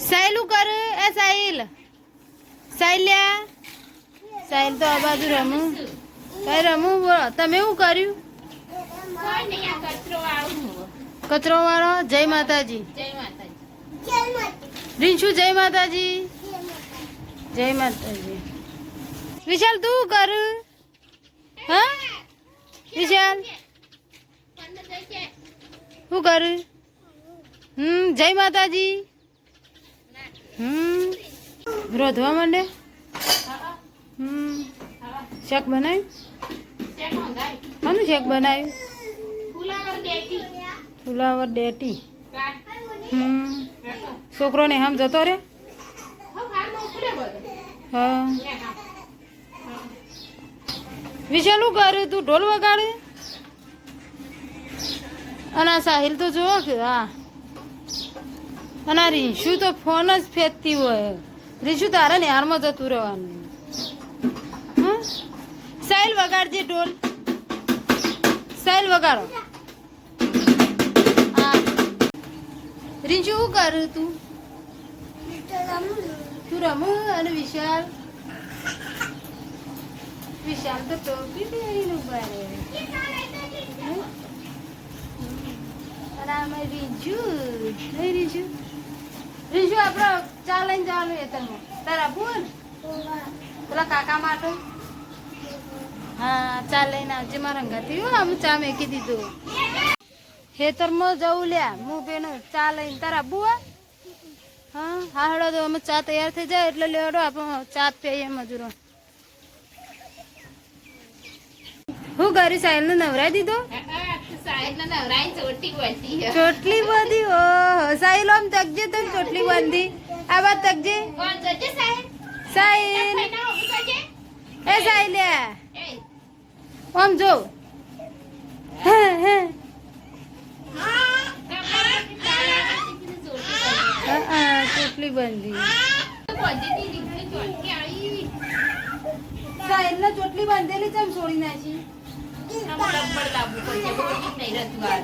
સાયલું કર, એ સાહિલ. સાયલ્યા સાહિલ તો આ બાજુ રમું. કઈ રમું, બોલો. તમે શું કર્યું? કચરો વાળું? જય માતાજી. રીંછુ જય માતાજી. જય માતાજી. વિશાલ, તું કર. હા? વિશાલ. શું કર? હમ, જય માતાજી. હમ રોધવા માંડે હમ શાક બનાવ્યું. કોનું શેક બનાવ્યું ફુલાવર ડેટી. હમ. છોકરોને આમ જતો રે હવે હાલમાં ઉખડે બધો. હા લે હા. શું કરે તું ઢોલ વગાડે અને સાહિલ તો જોવો કે, હા અને આ રીંશુ તો ફોન જ ફેંકતી હોય. રીંશુ તારે ને હારમાં જતું રહેવાનું. સાઈલ વગાડજે ઢોલ. સાઈલ વગાડો. રીંશુ શું કરું તું? તું રમું અને વિશાલ? વિશાલ તો ટોપી પહેરીને ઊભા રહે. હમ? રીજુ. નહીં રીજુ? રીજુ આપણે ચા લઈને તારા બોલ પેલા કાકા માટે? હા ચા લઈને આવજે મારા હો આમ ચા મેકી દીધું. ખેતરમાં જવું લ્યા હું બેનો ચા તારા બુઆ. હા હા અમે ચા તૈયાર થઈ જાય એટલે લેડો આપણે ચા પીએ મજૂરો. હું કરી સાહેલ ને નવરાઈ દીધો? ચોટલી બાંધી? ઓહો, સાહિલ આમ તકજે તો ચોટલી બાંધી. આ વાત તકજે? સાહિલ. એ સાહિલ આમ જો. ચોટલી બાંધી. આવી. સાહિલ ને ચોટલી બાંધેલી ચમ છોડી નાખી.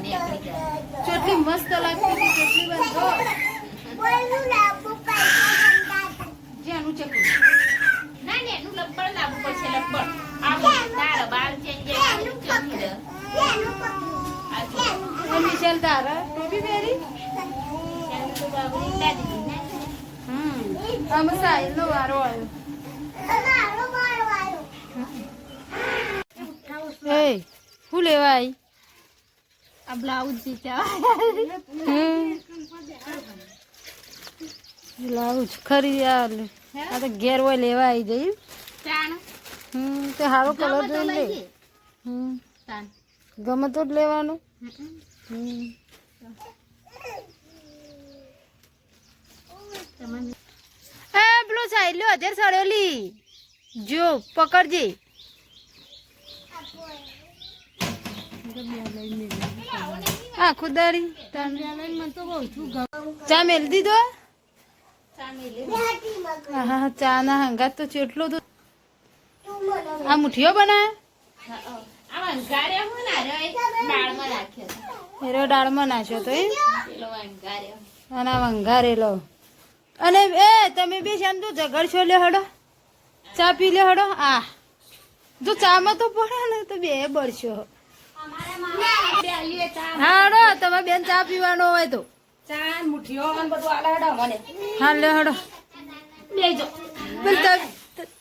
ચોટલી મસ્ત લાગતી હતી બાંધો જ્યાંનું ચકલું ના ને એનું લબ્બડ લાવવું પડશે લબ્બડ આવું તારા બાલ ચેન્જ એનું તો બાબુ લીધા દીધી ને. હમ, આમાં સાહિલ નો વારો આવ્યો એ શું લેવાય? આ બ્લાઉઝ લાવું ખરી યાર આ તો ઘેર હોય લેવા આવી જઈ. હમ તે સારો કલર જોઈ લે. હમ. ગમે તો જ લેવાનું. હમ. એ પેલો સાયલો અત્યારે સડેલી જો પકડજે. હા, ખુદારી. ચા મેલ દીધો. હા ચા ના તો ચેટલો તો આ મુઠીઓ બનાવે? દાળમાં નાખ્યો તો. અને આ વંઘારેલો અને એ, તમે બે શામ તો ઝઘડશો લે હડો. ચા પી લે હડો. આ. જો ચામાં તો પડે ને તો બે બળશો. હડો તમે બેન ચા પીવાનો હોય તો. ચા મુઠીઓ ને બધું આલે હેડો મને. હા લે હડો. લેજો. પેલી ત-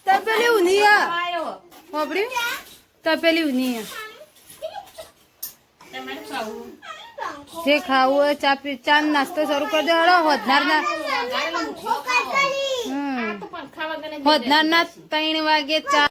તપેલી ઊની આ. જે ખાવું હોય ચા પી ચા નાસ્તો શરૂ કરી દો. હડો હોદનાર ના હોદનાર ના ત્રણ વાગે ચા